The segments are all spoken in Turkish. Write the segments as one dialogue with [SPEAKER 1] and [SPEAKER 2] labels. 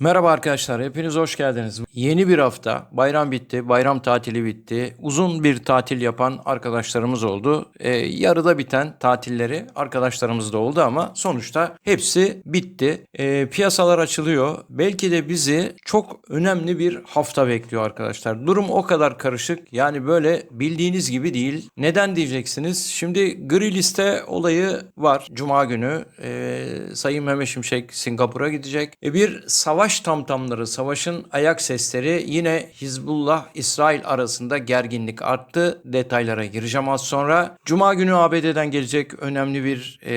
[SPEAKER 1] Merhaba arkadaşlar, hepiniz hoş geldiniz. Yeni bir hafta, bayram bitti, bayram tatili bitti. Uzun bir tatil yapan arkadaşlarımız oldu. Ee, yarıda biten tatilleri arkadaşlarımız da oldu ama sonuçta hepsi bitti. Ee, piyasalar açılıyor. Belki de bizi çok önemli bir hafta bekliyor arkadaşlar. Durum o kadar karışık. Yani böyle bildiğiniz gibi değil. Neden diyeceksiniz? Şimdi gri liste olayı var. Cuma günü ee, Sayın Mehmet Şimşek Singapur'a gidecek. E, bir savaş tamtamları, savaşın ayak sesleri yine Hizbullah İsrail arasında gerginlik arttı. Detaylara gireceğim az sonra. Cuma günü ABD'den gelecek önemli bir e,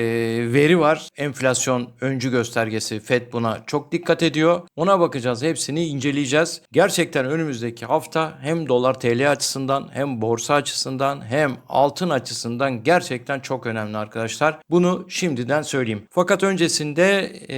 [SPEAKER 1] veri var. Enflasyon öncü göstergesi. Fed buna çok dikkat ediyor. Ona bakacağız. Hepsini inceleyeceğiz. Gerçekten önümüzdeki hafta hem dolar TL açısından hem borsa açısından hem altın açısından gerçekten çok önemli arkadaşlar. Bunu şimdiden söyleyeyim. Fakat öncesinde e,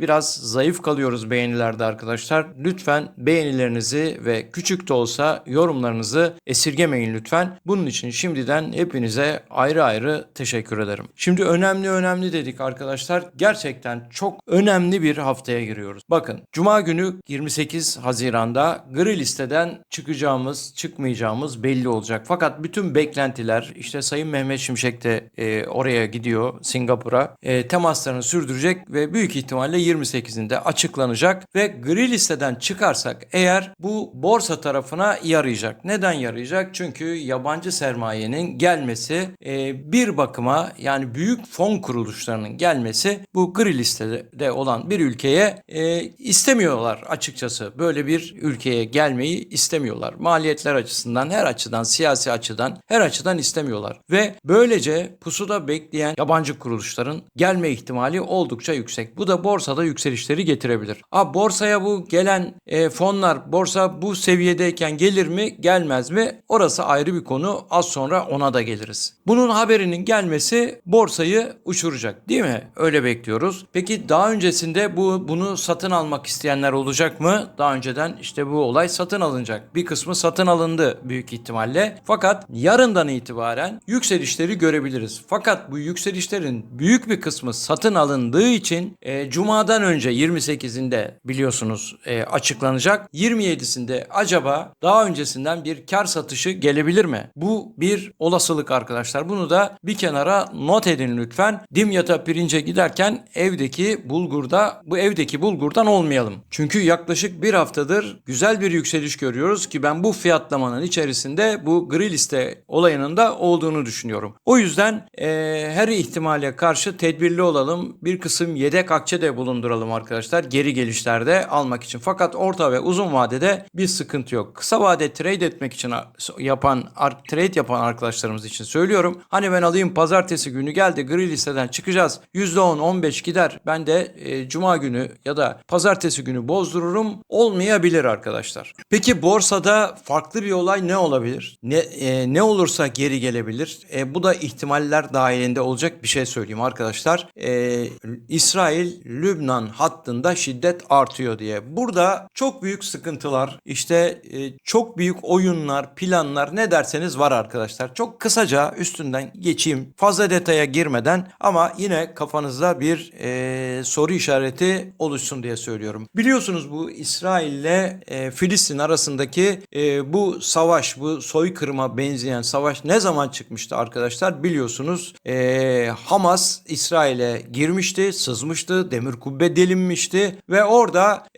[SPEAKER 1] biraz zayıf kalıyoruz beğenilerde arkadaşlar. Lütfen beğenilerinizi ve küçük de olsa yorumlarınızı esirgemeyin lütfen. Bunun için şimdiden hepinize ayrı ayrı teşekkür ederim. Şimdi önemli önemli dedik arkadaşlar. Gerçekten çok önemli bir haftaya giriyoruz. Bakın Cuma günü 28 Haziran'da gri listeden çıkacağımız, çıkmayacağımız belli olacak. Fakat bütün beklentiler işte Sayın Mehmet Şimşek de e, oraya gidiyor Singapur'a. E, temaslarını sürdürecek ve büyük ihtimalle 28'inde açıklanacak ve gri listeden çıkarsak eğer bu borsa tarafına yarayacak. Neden yarayacak? Çünkü yabancı sermayenin gelmesi e, bir bakıma yani büyük fon kuruluşlarının gelmesi bu gri listede olan bir ülkeye e, istemiyorlar açıkçası. Böyle bir ülkeye gelmeyi istemiyorlar. Maliyetler açısından her açıdan siyasi açıdan her açıdan istemiyorlar. Ve böylece pusuda bekleyen yabancı kuruluşların gelme ihtimali oldukça yüksek. Bu da borsada yükselişleri getirebilir. Borsaya bu gelen e, fonlar borsa bu seviyedeyken gelir mi gelmez mi? Orası ayrı bir konu. Az sonra ona da geliriz. Bunun haberinin gelmesi borsayı uçuracak değil mi? Öyle bekliyoruz. Peki daha öncesinde bu bunu satın almak isteyenler olacak mı? Daha önceden işte bu olay satın alınacak. Bir kısmı satın alındı büyük ihtimalle. Fakat yarından itibaren yükselişleri görebiliriz. Fakat bu yükselişlerin büyük bir kısmı satın alındığı için e, Cuma'dan önce 28'inde biliyorsunuz e, açıklanacak. 27'sinde acaba daha öncesinden bir kar satışı gelebilir mi? Bu bir olasılık arkadaşlar. Bunu da bir kenara not edin lütfen. Dimyat'a pirince giderken evdeki bulgurda bu evdeki bulgurdan olmayalım. Çünkü yaklaşık bir haftadır güzel bir yükseliş görüyoruz ki ben bu fiyatlamanın içerisinde bu gri liste olayının da olduğunu düşünüyorum. O yüzden e, her ihtimale karşı tedbirli olalım. Bir kısım yedek akçe de bulunduralım arkadaşlar. Geri gelişlerde almak için. Fakat orta ve uzun vadede bir sıkıntı yok. Kısa vade trade etmek için yapan trade yapan arkadaşlarımız için söylüyorum. Hani ben alayım pazartesi günü geldi gri listeden çıkacağız. %10 15 gider. Ben de e, cuma günü ya da pazartesi günü bozdururum. Olmayabilir arkadaşlar. Peki borsada farklı bir olay ne olabilir? Ne e, ne olursa geri gelebilir. E, bu da ihtimaller dahilinde olacak bir şey söyleyeyim arkadaşlar. E, İsrail Lübnan hattında şiddet artıyor diye. Burada çok büyük sıkıntılar, işte e, çok büyük oyunlar, planlar ne derseniz var arkadaşlar. Çok kısaca üstünden geçeyim. Fazla detaya girmeden ama yine kafanızda bir e, soru işareti oluşsun diye söylüyorum. Biliyorsunuz bu İsrail ile e, Filistin arasındaki e, bu savaş, bu soykırıma benzeyen savaş ne zaman çıkmıştı arkadaşlar? Biliyorsunuz e, Hamas İsrail'e girmişti, sızmıştı, demir kubbe delinmişti ve orada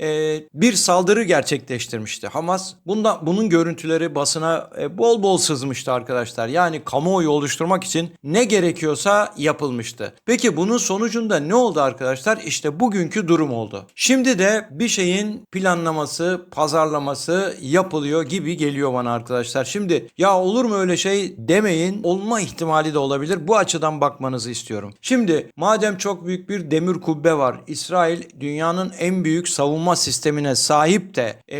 [SPEAKER 1] e, bir saldırı gerçekleştirmişti. Hamas bunda bunun görüntüleri basına e, bol bol sızmıştı arkadaşlar. Yani kamuoyu oluşturmak için ne gerekiyorsa yapılmıştı. Peki bunun sonucunda ne oldu arkadaşlar? İşte bugünkü durum oldu. Şimdi de bir şeyin planlaması, pazarlaması yapılıyor gibi geliyor bana arkadaşlar. Şimdi ya olur mu öyle şey demeyin. Olma ihtimali de olabilir. Bu açıdan bakmanızı istiyorum. Şimdi madem çok büyük bir demir kubbe var. İsrail dünyanın en büyük savunma sistemine sahip de e,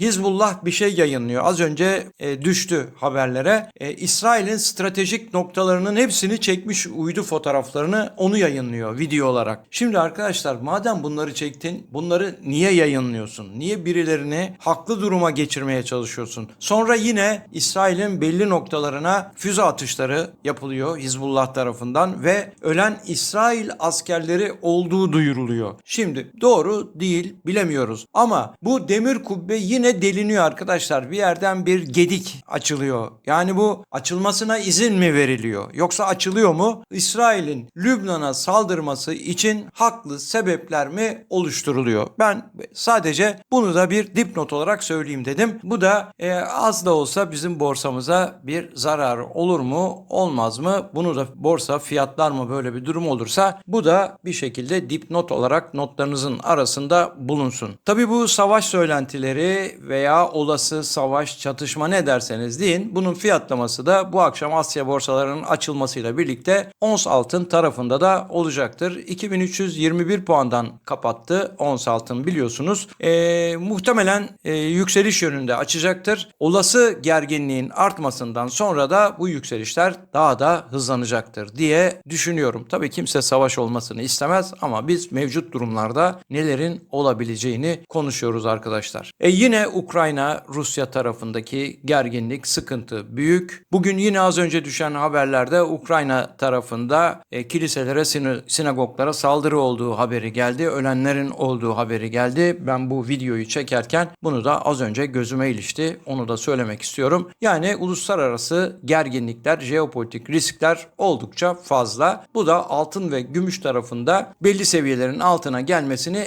[SPEAKER 1] Hizbullah bir şey yayınlıyor. Az önce e, düştü haberlere. E, İsrail'in stratejik noktalarının hepsini çekmiş uydu fotoğraflarını onu yayınlıyor video olarak. Şimdi arkadaşlar madem bunları çektin bunları niye yayınlıyorsun? Niye birilerini haklı duruma geçirmeye çalışıyorsun? Sonra yine İsrail'in belli noktalarına füze atışları yapılıyor Hizbullah tarafından ve ölen İsrail askerleri olduğu duyuruluyor. Şimdi doğru değil bilemiyoruz. Ama bu demir kubbe yine deliniyor arkadaşlar. Bir yerden bir gedik açılıyor. Yani bu açılmasına izin mi veriliyor? Yoksa açılıyor mu? İsrail'in Lübnan'a saldırması için haklı sebepler mi oluşturuluyor? Ben sadece bunu da bir dipnot olarak söyleyeyim dedim. Bu da e, az da olsa bizim borsamıza bir zarar olur mu? Olmaz mı? Bunu da borsa fiyatlar mı böyle bir durum olursa bu da bir şekilde dipnot olarak notlarınızın arasında bulunsun. Tabii bu savaş söylentileri veya olası savaş çatışma ne derseniz deyin bunun fiyatlaması da bu akşam Asya borsalarının açılmasıyla birlikte ons altın tarafında da olacaktır. 2321 puandan kapattı ons altın biliyorsunuz. Ee, muhtemelen e, yükseliş yönünde açacaktır. Olası gerginliğin artmasından sonra da bu yükselişler daha da hızlanacaktır diye düşünüyorum. Tabii kimse savaş olmasını istemez ama biz mevcut durumlarda nelerin olabileceğini konuşuyoruz arkadaşlar. E yine Ukrayna Rusya tarafındaki gerginlik sıkıntı büyük. Bugün yine az önce düşen haberlerde Ukrayna tarafında e, kiliselere, sin- sinagoglara saldırı olduğu haberi geldi. Ölenlerin olduğu haberi geldi. Ben bu videoyu çekerken bunu da az önce gözüme ilişti. Onu da söylemek istiyorum. Yani uluslararası gerginlikler, jeopolitik riskler oldukça fazla. Bu da altın ve gümüş tarafında belli seviyelerin altına gelmesini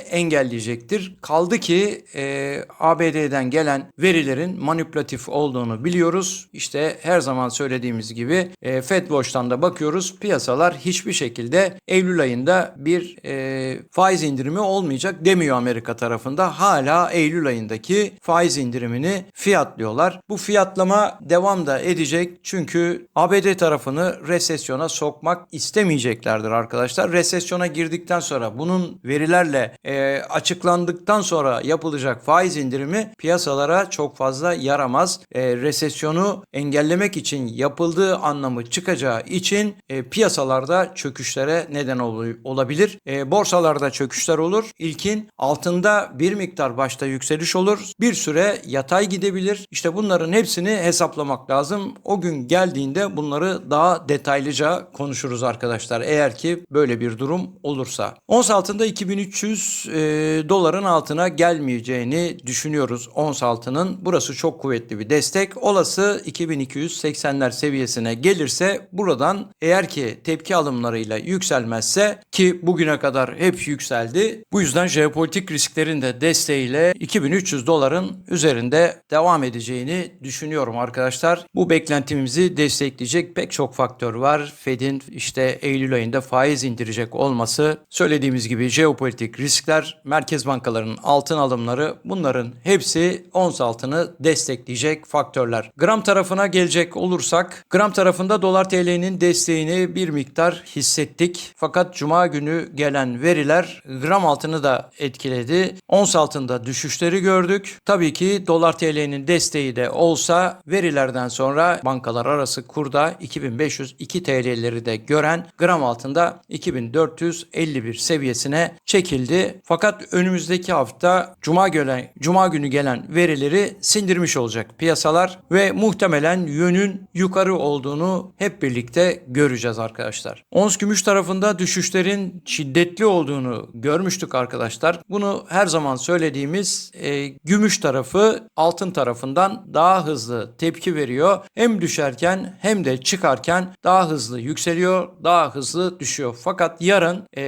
[SPEAKER 1] engelleyecektir. Kaldı ki e, ABD'den gelen verilerin manipülatif olduğunu biliyoruz. İşte her zaman söylediğimiz gibi e, Fed Watch'tan da bakıyoruz. Piyasalar hiçbir şekilde Eylül ayında bir e, faiz indirimi olmayacak demiyor Amerika tarafında. Hala Eylül ayındaki faiz indirimini fiyatlıyorlar. Bu fiyatlama devam da edecek çünkü ABD tarafını resesyona sokmak istemeyeceklerdir arkadaşlar. Resesyona girdikten sonra bunun verilerle e, açıklandıktan sonra yapılacak faiz indirimi piyasalara çok fazla yaramaz. E, resesyonu engellemek için yapıldığı anlamı çıkacağı için e, piyasalarda çöküşlere neden ol- olabilir. E, borsalarda çöküşler olur. İlkin altında bir miktar başta yükseliş olur. Bir süre yatay gidebilir. İşte bunların hepsini hesaplamak lazım. O gün geldiğinde bunları daha detaylıca konuşuruz arkadaşlar. Eğer ki böyle bir durum olursa. Ons altında 2300 e, doların altına gelmeyeceğini düşünüyoruz. Ons altının burası çok kuvvetli bir destek. Olası 2280'ler seviyesine gelirse buradan eğer ki tepki alımlarıyla yükselmezse ki bugüne kadar hep yükseldi. Bu yüzden jeopolitik risklerin de desteğiyle 2300 doların üzerinde devam edeceğini düşünüyorum arkadaşlar. Bu beklentimizi destekleyecek pek çok faktör var. Fed'in işte Eylül ayında faiz indirecek olması, söylediğimiz gibi jeopolitik riskler, merkez bankalarının altın alımları bunların hepsi ons altını destekleyecek faktörler. Gram tarafına gelecek olursak, gram tarafında dolar TL'nin desteğini bir miktar hissettik. Fakat cuma günü gelen veriler gram altını da etkiledi. Ons altında düşüşleri gördük. Tabii ki dolar TL'nin desteği de olsa verilerden sonra bankalar arası kurda 2502 TL'leri de gören gram altında 2451 seviyesine çekildi. Fakat önümüzdeki hafta cuma gelen cuma günü gelen verileri sindirmiş olacak piyasalar ve muhtemelen yönün yukarı olduğunu hep birlikte göreceğiz arkadaşlar. Ons gümüş tarafında düşüşlerin şiddetli olduğunu görmüştük arkadaşlar. Bunu her zaman söylediğimiz e, gümüş tarafı altın tarafından daha hızlı tepki veriyor. Hem düşerken hem de çıkarken daha hızlı yükseliyor, daha hızlı düşüyor. Fakat yarın e,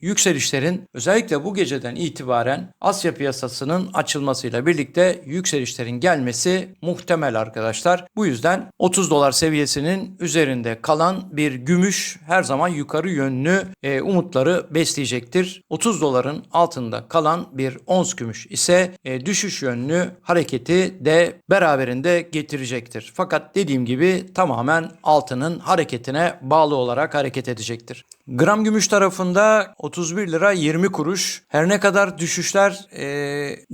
[SPEAKER 1] yükselişlerin özellikle bu geceden itibaren Asya piyasasının açılmasıyla birlikte yükselişlerin gelmesi muhtemel arkadaşlar. Bu yüzden 30 dolar seviyesinin üzerinde kalan bir gümüş her zaman yukarı yönlü e, umutları besleyecektir. 30 doların altında kalan bir ons gümüş ise e, düşüş yönlü hareketi de beraberinde getirecektir. Fakat dediğim gibi tamamen altının hareketine bağlı olarak hareket edecektir. Gram gümüş tarafında 31 lira 20 kuruş. Her ne kadar düşüşler e,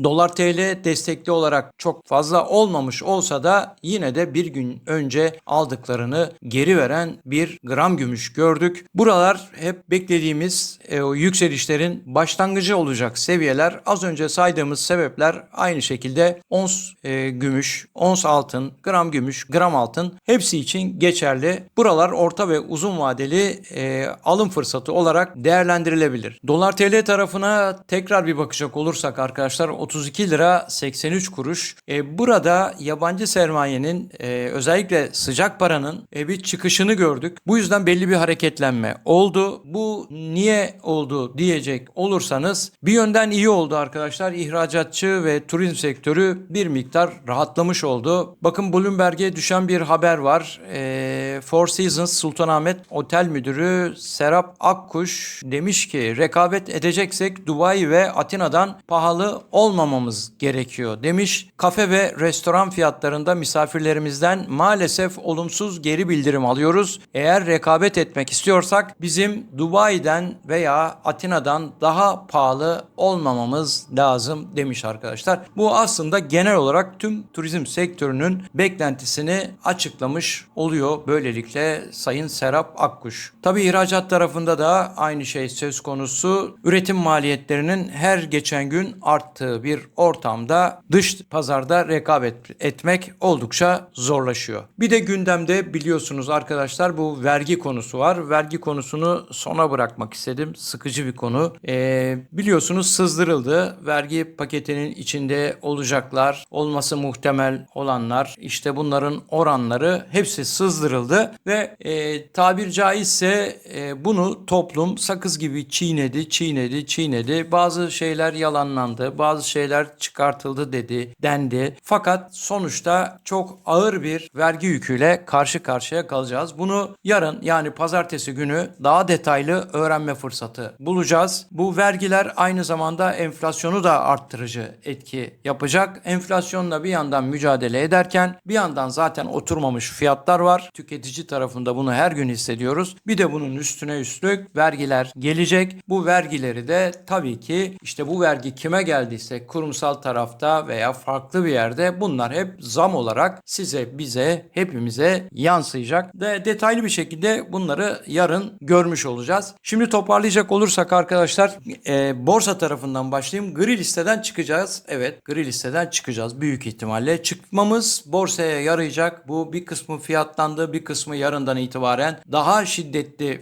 [SPEAKER 1] dolar TL destekli olarak çok fazla olmamış olsa da yine de bir gün önce aldıklarını geri veren bir gram gümüş gördük. Buralar hep beklediğimiz e, o yükselişlerin başlangıcı olacak seviyeler. Az önce saydığımız sebepler aynı şekilde ons e, gümüş, ons altın, gram gümüş, gram altın hepsi için geçerli. Buralar orta ve uzun vadeli e, alım alım fırsatı olarak değerlendirilebilir. Dolar TL tarafına tekrar bir bakacak olursak arkadaşlar 32 lira 83 kuruş. E, burada yabancı sermayenin e, özellikle sıcak paranın e, bir çıkışını gördük. Bu yüzden belli bir hareketlenme oldu. Bu niye oldu diyecek olursanız bir yönden iyi oldu arkadaşlar. İhracatçı ve turizm sektörü bir miktar rahatlamış oldu. Bakın Bloomberg'e düşen bir haber var. E, Four Seasons Sultanahmet Otel Müdürü Serap Akkuş demiş ki rekabet edeceksek Dubai ve Atina'dan pahalı olmamamız gerekiyor demiş. Kafe ve restoran fiyatlarında misafirlerimizden maalesef olumsuz geri bildirim alıyoruz. Eğer rekabet etmek istiyorsak bizim Dubai'den veya Atina'dan daha pahalı olmamamız lazım demiş arkadaşlar. Bu aslında genel olarak tüm turizm sektörünün beklentisini açıklamış oluyor böylelikle Sayın Serap Akkuş. Tabii ihracat tarafında da aynı şey söz konusu. Üretim maliyetlerinin her geçen gün arttığı bir ortamda dış pazarda rekabet etmek oldukça zorlaşıyor. Bir de gündemde biliyorsunuz arkadaşlar bu vergi konusu var. Vergi konusunu sona bırakmak istedim. Sıkıcı bir konu. Ee, biliyorsunuz sızdırıldı. Vergi paketinin içinde olacaklar, olması muhtemel olanlar, işte bunların oranları hepsi sızdırıldı ve e, tabir caizse e, bunu toplum sakız gibi çiğnedi, çiğnedi, çiğnedi. Bazı şeyler yalanlandı, bazı şeyler çıkartıldı dedi, dendi. Fakat sonuçta çok ağır bir vergi yüküyle karşı karşıya kalacağız. Bunu yarın yani pazartesi günü daha detaylı öğrenme fırsatı bulacağız. Bu vergiler aynı zamanda enflasyonu da arttırıcı etki yapacak. Enflasyonla bir yandan mücadele ederken bir yandan zaten oturmamış fiyatlar var. Tüketici tarafında bunu her gün hissediyoruz. Bir de bunun üstüne üstlük vergiler gelecek. Bu vergileri de tabii ki işte bu vergi kime geldiyse kurumsal tarafta veya farklı bir yerde bunlar hep zam olarak size, bize, hepimize yansıyacak. Ve detaylı bir şekilde bunları yarın görmüş olacağız. Şimdi toparlayacak olursak arkadaşlar e, borsa tarafından başlayayım. Gri listeden çıkacağız. Evet gri listeden çıkacağız büyük ihtimalle. Çıkmamız borsaya yarayacak. Bu bir kısmı fiyatlandı, bir kısmı yarından itibaren daha şiddetli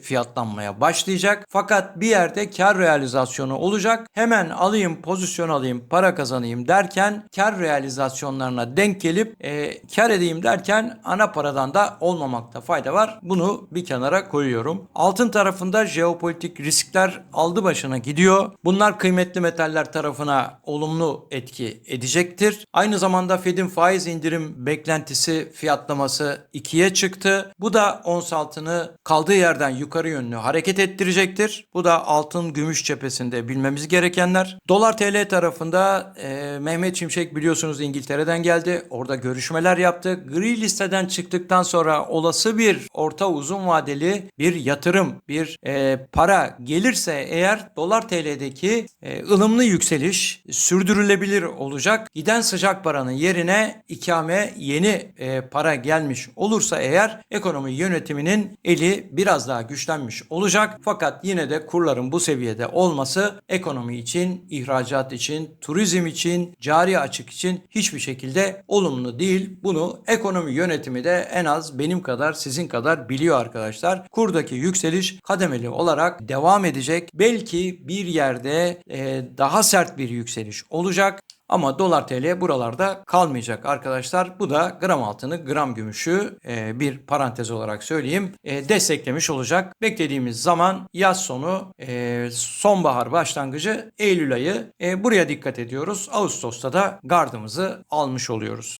[SPEAKER 1] fiyatlanmaya başlayacak. Fakat bir yerde kar realizasyonu olacak. Hemen alayım, pozisyon alayım, para kazanayım derken kar realizasyonlarına denk gelip e, kar edeyim derken ana paradan da olmamakta fayda var. Bunu bir kenara koyuyorum. Altın tarafında jeopolitik riskler aldı başına gidiyor. Bunlar kıymetli metaller tarafına olumlu etki edecektir. Aynı zamanda Fed'in faiz indirim beklentisi fiyatlaması ikiye çıktı. Bu da ons altını kaldığı yerden yukarı yönlü hareket ettirecektir. Bu da altın gümüş cephesinde bilmemiz gerekenler. Dolar TL tarafında e, Mehmet Şimşek biliyorsunuz İngiltere'den geldi. Orada görüşmeler yaptı. Gri listeden çıktıktan sonra olası bir orta uzun vadeli bir yatırım, bir e, para gelirse eğer dolar TL'deki e, ılımlı yükseliş sürdürülebilir olacak. Giden sıcak paranın yerine ikame yeni e, para gelmiş olursa eğer ekonomi yönetiminin eli biraz daha güçlenmiş olacak. Fakat yine de kurların bu seviyede olması ekonomi için, ihracat için, turizm için, cari açık için hiçbir şekilde olumlu değil. Bunu ekonomi yönetimi de en az benim kadar sizin kadar biliyor arkadaşlar. Kurdaki yükseliş kademeli olarak devam edecek. Belki bir yerde e, daha sert bir yükseliş olacak. Ama dolar TL buralarda kalmayacak arkadaşlar. Bu da gram altını, gram gümüşü e, bir parantez olarak söyleyeyim e, desteklemiş olacak. Beklediğimiz zaman yaz sonu, e, sonbahar başlangıcı Eylül ayı. E, buraya dikkat ediyoruz. Ağustos'ta da gardımızı almış oluyoruz.